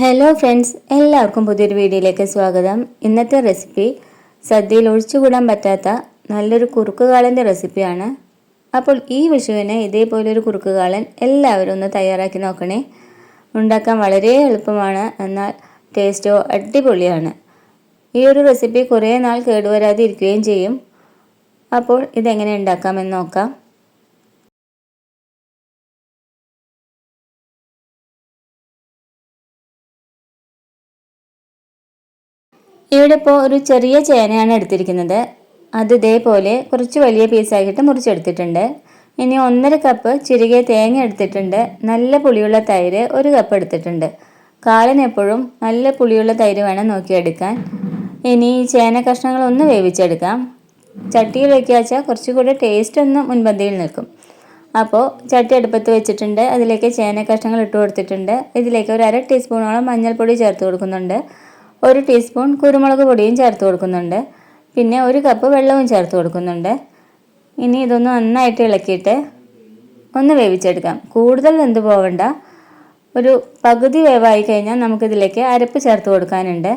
Hello friends എല്ലാവർക്കും പുതിയൊരു വീഡിയോയിലേക്ക് സ്വാഗതം. ഇന്നത്തെ റെസിപ്പി സദ്യയിൽ ഒഴിച്ചുകൂടാൻ പറ്റാത്ത നല്ലൊരു കുറുക്കുകാളന്റെ റെസിപ്പിയാണ് അപ്പോൾ ഈ വിഷുവിന് ഇതേപോലൊരു കുറുക്കുകാളൻ എല്ലാവരും ഒന്ന് തയ്യാറാക്കി നോക്കണേ. ഉണ്ടാക്കാൻ വളരെ എളുപ്പമാണ് എന്നാൽ ടേസ്റ്റോ അടിപൊളിയാണ്. ഈ ഒരു റെസിപ്പി കുറേ നാൾ കേടുവരാതെ ഇരിക്കുകയും ചെയ്യും. അപ്പോൾ ഇതെങ്ങനെ ഉണ്ടാക്കാമെന്ന് നോക്കാം. ഇവിടെ ഇപ്പോൾ ഒരു ചെറിയ ചേനയാണ് എടുത്തിരിക്കുന്നത്. അത് ഇതേപോലെ കുറച്ച് വലിയ പീസാക്കിയിട്ട് മുറിച്ചെടുത്തിട്ടുണ്ട്. ഇനി ഒന്നര കപ്പ് ചിരികെ തേങ്ങ എടുത്തിട്ടുണ്ട്. നല്ല പുളിയുള്ള തൈര് ഒരു കപ്പ് എടുത്തിട്ടുണ്ട്. കാളിന് എപ്പോഴും നല്ല പുളിയുള്ള തൈര് വേണം നോക്കിയെടുക്കാൻ. ഇനി ഈ ചേന കഷ്ണങ്ങളൊന്ന് വേവിച്ചെടുക്കാം. ചട്ടിയിൽ വയ്ക്കുക വെച്ചാൽ കുറച്ചുകൂടി ടേസ്റ്റ് ഒന്ന് മുൻപന്തിയിൽ നിൽക്കും. അപ്പോൾ ചട്ടി അടുപ്പത്ത് വെച്ചിട്ടുണ്ട്. അതിലേക്ക് ചേന കഷ്ണങ്ങൾ ഇട്ട് കൊടുത്തിട്ടുണ്ട്. ഇതിലേക്ക് ഒരു അര ടീസ്പൂണോളം മഞ്ഞൾപ്പൊടി ചേർത്ത് കൊടുക്കുന്നുണ്ട്. ഒരു ടീസ്പൂൺ കുരുമുളക് പൊടിയും ചേർത്ത് കൊടുക്കുന്നുണ്ട്. പിന്നെ ഒരു കപ്പ് വെള്ളവും ചേർത്ത് കൊടുക്കുന്നുണ്ട്. ഇനി ഇതൊന്ന് നന്നായിട്ട് ഇളക്കിയിട്ട് ഒന്ന് വേവിച്ചെടുക്കാം. കൂടുതൽ വെന്ത് പോവണ്ട. ഒരു പകുതി വേവായി കഴിഞ്ഞാൽ നമുക്കിതിലേക്ക് അരപ്പ് ചേർത്ത് കൊടുക്കാനുണ്ട്.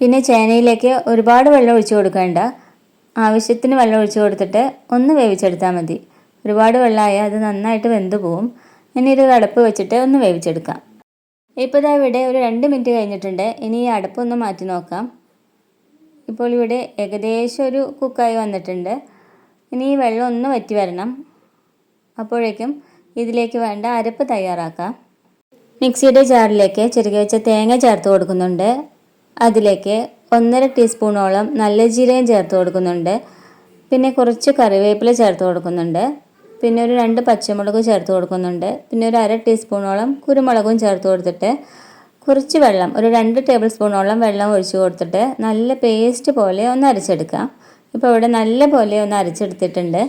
പിന്നെ ചേനയിലേക്ക് ഒരുപാട് വെള്ളം ഒഴിച്ചു കൊടുക്കേണ്ട. ആവശ്യത്തിന് വെള്ളം ഒഴിച്ചു കൊടുത്തിട്ട് ഒന്ന് വേവിച്ചെടുത്താൽ മതി. ഒരുപാട് വെള്ളമായാൽ അത് നന്നായിട്ട് വെന്ത് പോവും. ഇനി ഒരു അടപ്പ് വെച്ചിട്ട് ഒന്ന് വേവിച്ചെടുക്കാം. ഇപ്പോൾ ഇതാ ഇവിടെ ഒരു രണ്ട് മിനിറ്റ് കഴിഞ്ഞിട്ടുണ്ട്. ഇനി ഈ അടപ്പൊന്ന് മാറ്റി നോക്കാം. ഇപ്പോൾ ഇവിടെ ഏകദേശം ഒരു കുക്കായി വന്നിട്ടുണ്ട്. ഇനി ഈ വെള്ളം ഒന്ന് വറ്റി വരണം. അപ്പോഴേക്കും ഇതിലേക്ക് വേണ്ട അരപ്പ് തയ്യാറാക്കാം. മിക്സിയുടെ ജാറിലേക്ക് ചെറുകി വെച്ച തേങ്ങ ചേർത്ത് കൊടുക്കുന്നുണ്ട്. അതിലേക്ക് ഒന്നര ടീസ്പൂണോളം നല്ല ജീരകം ചേർത്ത് കൊടുക്കുന്നുണ്ട്. പിന്നെ കുറച്ച് കറിവേപ്പില ചേർത്ത് കൊടുക്കുന്നുണ്ട്. പിന്നെ ഒരു രണ്ട് പച്ചമുളക് ചേർത്ത് കൊടുക്കുന്നുണ്ട്. പിന്നെ ഒരു അര ടീസ്പൂണോളം കുരുമുളകും ചേർത്ത് കൊടുത്തിട്ട് കുറച്ച് വെള്ളം ഒരു രണ്ട് ടേബിൾ സ്പൂണോളം വെള്ളം ഒഴിച്ച് കൊടുത്തിട്ട് നല്ല പേസ്റ്റ് പോലെ ഒന്ന് അരച്ചെടുക്കാം. ഇപ്പോൾ ഇവിടെ നല്ല പോലെ ഒന്ന് അരച്ചെടുത്തിട്ടുണ്ട്.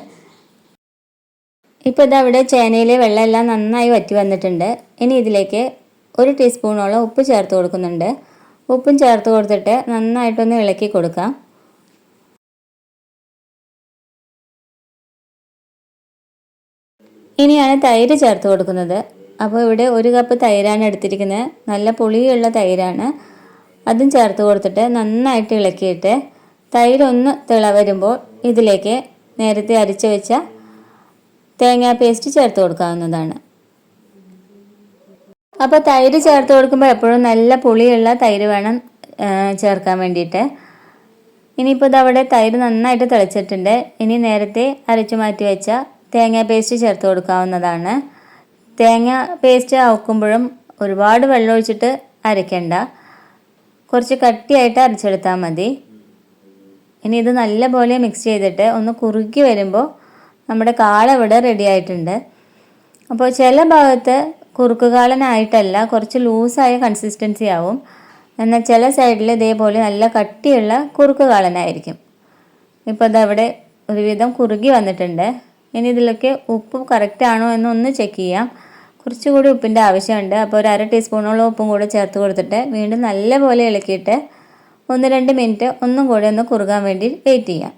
ഇപ്പോൾ ഇതവിടെ ചേനയിലെ വെള്ളമെല്ലാം നന്നായി വറ്റി വന്നിട്ടുണ്ട്. ഇനി ഇതിലേക്ക് ഒരു ടീസ്പൂണോളം ഉപ്പ് ചേർത്ത് കൊടുക്കുന്നുണ്ട്. ഉപ്പും ചേർത്ത് കൊടുത്തിട്ട് നന്നായിട്ടൊന്ന് ഇളക്കി കൊടുക്കാം. ഇനിയാണ് തൈര് ചേർത്ത് കൊടുക്കുന്നത്. അപ്പോൾ ഇവിടെ ഒരു കപ്പ് തൈരാണ് എടുത്തിരിക്കുന്നത്. നല്ല പുളിയുള്ള തൈരാണ്. അതും ചേർത്ത് കൊടുത്തിട്ട് നന്നായിട്ട് ഇളക്കിയിട്ട് തൈരൊന്ന് തിള വരുമ്പോൾ ഇതിലേക്ക് നേരത്തെ അരച്ച് വെച്ച തേങ്ങാ പേസ്റ്റ് ചേർത്ത് കൊടുക്കാവുന്നതാണ്. അപ്പോൾ തൈര് ചേർത്ത് കൊടുക്കുമ്പോൾ എപ്പോഴും നല്ല പുളിയുള്ള തൈര് വേണം ചേർക്കാൻ വേണ്ടിയിട്ട്. ഇനിയിപ്പോൾ ഇതവിടെ തൈര് നന്നായിട്ട് തിളച്ചിട്ടുണ്ട്. ഇനി നേരത്തെ അരച്ചു മാറ്റി വെച്ച തേങ്ങ പേസ്റ്റ് ചേർത്ത് കൊടുക്കാവുന്നതാണ്. തേങ്ങ പേസ്റ്റ് ആക്കുമ്പോഴും ഒരുപാട് വെള്ളം ഒഴിച്ചിട്ട് അരയ്ക്കണ്ട. കുറച്ച് കട്ടിയായിട്ട് അരച്ചെടുത്താൽ മതി. ഇനി ഇത് നല്ലപോലെ മിക്സ് ചെയ്തിട്ട് ഒന്ന് കുറുക്കി വരുമ്പോൾ നമ്മുടെ കാള ഇവിടെ റെഡി ആയിട്ടുണ്ട്. അപ്പോൾ ചില ഭാഗത്ത് കുറുക്കുകാളനായിട്ടല്ല കുറച്ച് ലൂസായ കൺസിസ്റ്റൻസി ആവും. എന്നാൽ ചില സൈഡിൽ ഇതേപോലെ നല്ല കട്ടിയുള്ള കുറുക്കുകാളനായിരിക്കും. ഇപ്പോൾ അതവിടെ ഒരുവിധം കുറുകി വന്നിട്ടുണ്ട്. ഇനി ഇതിലൊക്കെ ഉപ്പ് കറക്റ്റ് ആണോ എന്നൊന്ന് ചെക്ക് ചെയ്യാം. കുറച്ചുകൂടി ഉപ്പിന്റെ ആവശ്യമുണ്ട്. അപ്പോൾ ഒരു അര ടീസ്പൂണോളം ഉപ്പും കൂടെ ചേർത്ത് കൊടുത്തിട്ട് വീണ്ടും നല്ലപോലെ ഇളക്കിയിട്ട് ഒന്ന് രണ്ട് മിനിറ്റ് ഒന്നും കൂടെ ഒന്ന് കുറുകാൻ വേണ്ടി വെയിറ്റ് ചെയ്യാം.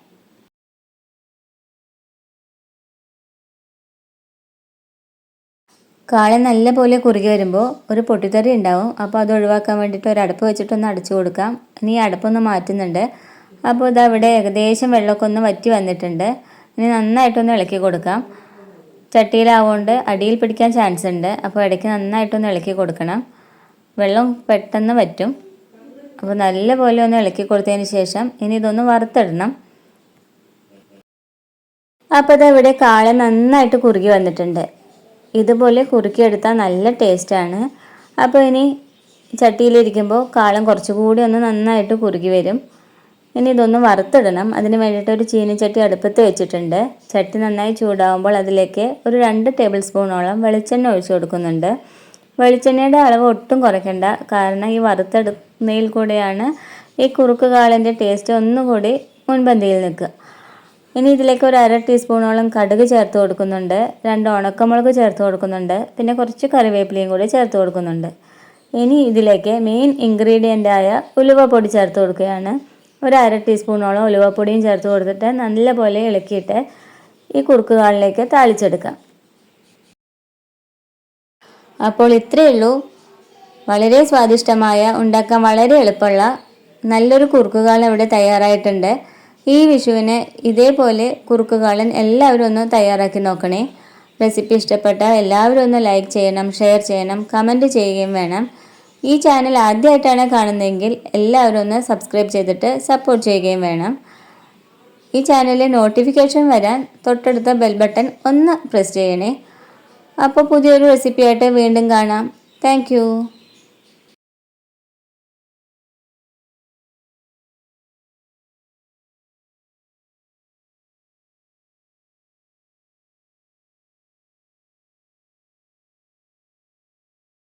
കാള നല്ലപോലെ കുറുകി വരുമ്പോൾ ഒരു പൊട്ടിത്തെറി ഉണ്ടാവും. അപ്പോൾ അത് ഒഴിവാക്കാൻ വേണ്ടിയിട്ട് ഒരു അടുപ്പ് വെച്ചിട്ടൊന്ന് അടച്ചു കൊടുക്കാം. ഇനി ഈ അടുപ്പൊന്ന് മാറ്റുന്നുണ്ട്. അപ്പോൾ ഇതവിടെ ഏകദേശം വെള്ളമൊക്കെ ഒന്ന് വറ്റി വന്നിട്ടുണ്ട്. ഇനി നന്നായിട്ടൊന്ന് ഇളക്കി കൊടുക്കാം. ചട്ടിയിലാവുകൊണ്ട് അടിയിൽ പിടിക്കാൻ ചാൻസ് ഉണ്ട്. അപ്പോൾ ഇടയ്ക്ക് നന്നായിട്ടൊന്ന് ഇളക്കി കൊടുക്കണം. വെള്ളം പെട്ടെന്ന് വറ്റും. അപ്പോൾ നല്ലപോലെ ഒന്ന് ഇളക്കി കൊടുത്തതിന് ശേഷം ഇനി ഇതൊന്ന് വറുത്തിടണം. അപ്പോൾ അതവിടെ കാള നന്നായിട്ട് കുറുകി വന്നിട്ടുണ്ട്. ഇതുപോലെ കുറുക്കിയെടുത്താൽ നല്ല ടേസ്റ്റാണ് അപ്പോൾ ഇനി ചട്ടിയിലിരിക്കുമ്പോൾ കാളം കുറച്ചുകൂടി ഒന്ന് നന്നായിട്ട് കുറുകി വരും. ഇനി ഇതൊന്ന് വറുത്തിടണം. അതിന് വേണ്ടിയിട്ട് ഒരു ചീനിച്ചട്ടി അടുപ്പത്ത് വെച്ചിട്ടുണ്ട്. ചട്ടി നന്നായി ചൂടാവുമ്പോൾ അതിലേക്ക് ഒരു രണ്ട് ടേബിൾ സ്പൂണോളം വെളിച്ചെണ്ണ ഒഴിച്ചു കൊടുക്കുന്നുണ്ട്. വെളിച്ചെണ്ണയുടെ അളവ് ഒട്ടും കുറയ്ക്കണ്ട. കാരണം ഈ വറുത്തെടുക്കുന്നതിൽ കൂടെയാണ് ഈ കുറുക്ക് കാളിന്റെ ടേസ്റ്റ് ഒന്നുകൂടി മുൻപന്തിയിൽ നിൽക്കുക. ഇനി ഇതിലേക്ക് ഒരു അര ടീസ്പൂണോളം കടുക് ചേർത്ത് കൊടുക്കുന്നുണ്ട്. രണ്ട് ഉണക്കമുളക് ചേർത്ത് കൊടുക്കുന്നുണ്ട്. പിന്നെ കുറച്ച് കറിവേപ്പിലയും കൂടി ചേർത്ത് കൊടുക്കുന്നുണ്ട്. ഇനി ഇതിലേക്ക് മെയിൻ ഇൻഗ്രീഡിയന്റായ ഉലുവ പൊടി ചേർത്ത് കൊടുക്കുകയാണ്. ഒരു അര ടീസ്പൂണോളം ഉലുവപ്പൊടിയും ചേർത്ത് കൊടുത്തിട്ട് നല്ലപോലെ ഇളക്കിയിട്ട് ഈ കുറുക്കുകാളിലേക്ക് താളിച്ചെടുക്കാം. അപ്പോൾ ഇത്രയേ ഉള്ളൂ. വളരെ സ്വാദിഷ്ടമായ ഉണ്ടാക്കാൻ വളരെ എളുപ്പമുള്ള നല്ലൊരു കുറുക്കുകാളൻ ഇവിടെ തയ്യാറായിട്ടുണ്ട്. ഈ വിഷുവിന് ഇതേപോലെ കുറുക്കുകാളൻ എല്ലാവരും ഒന്ന് തയ്യാറാക്കി നോക്കണേ. റെസിപ്പി ഇഷ്ടപ്പെട്ട എല്ലാവരും ഒന്ന് ലൈക്ക് ചെയ്യണം ഷെയർ ചെയ്യണം കമന്റ് ചെയ്യുകയും വേണം. ഈ ചാനൽ ആദ്യമായിട്ടാണ് കാണുന്നതെങ്കിൽ എല്ലാവരും ഒന്ന് സബ്സ്ക്രൈബ് ചെയ്തിട്ട് സപ്പോർട്ട് ചെയ്യുകയും വേണം. ഈ ചാനലിൽ നോട്ടിഫിക്കേഷൻ വരാൻ തൊട്ടടുത്ത ബെൽ ബട്ടൺ ഒന്ന് പ്രസ് ചെയ്യണേ. അപ്പോൾ പുതിയൊരു റെസിപ്പിയായിട്ട് വീണ്ടും കാണാം. താങ്ക്